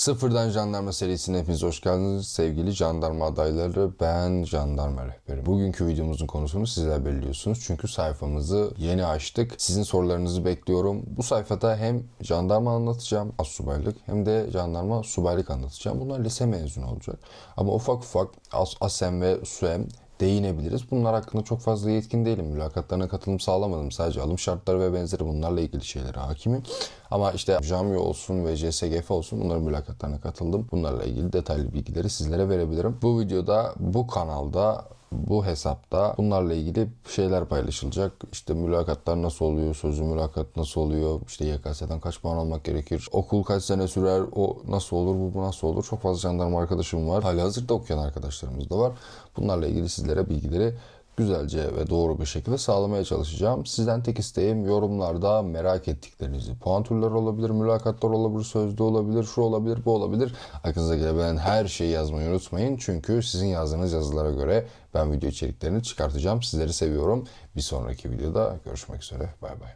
Sıfırdan Jandarma serisine hepiniz hoş geldiniz. Sevgili jandarma adayları ben jandarma rehberim. Bugünkü videomuzun konusunu sizler belirliyorsunuz. Çünkü sayfamızı yeni açtık. Sizin sorularınızı bekliyorum. Bu sayfada hem jandarma anlatacağım, assubaylık hem de jandarma subaylık anlatacağım. Bunlar lise mezunu olacak. Ama ufak ufak as, asem ve suem değinebiliriz. Bunlar hakkında çok fazla yetkin değilim. Mülakatlarına katılım sağlamadım. Sadece alım şartları ve benzeri bunlarla ilgili şeylere hakimim. Ama işte JAMYO olsun ve CSGF olsun bunların mülakatlarına katıldım. Bunlarla ilgili detaylı bilgileri sizlere verebilirim. Bu videoda bu kanalda bu hesapta bunlarla ilgili şeyler paylaşılacak. İşte mülakatlar nasıl oluyor, sözlü mülakat nasıl oluyor, işte YKS'den kaç puan almak gerekir, okul kaç sene sürer, o nasıl olur, bu, bu nasıl olur. Çok fazla jandarma arkadaşım var. Hali hazırda okuyan arkadaşlarımız da var. Bunlarla ilgili sizlere bilgileri güzelce ve doğru bir şekilde sağlamaya çalışacağım. Sizden tek isteğim yorumlarda merak ettiklerinizi. Puan türleri olabilir, mülakatlar olabilir, sözlü olabilir, şu olabilir, bu olabilir. Aklınıza gelebilen her şeyi yazmayı unutmayın. Çünkü sizin yazdığınız yazılara göre ben video içeriklerini çıkartacağım. Sizleri seviyorum. Bir sonraki videoda görüşmek üzere. Bay bay.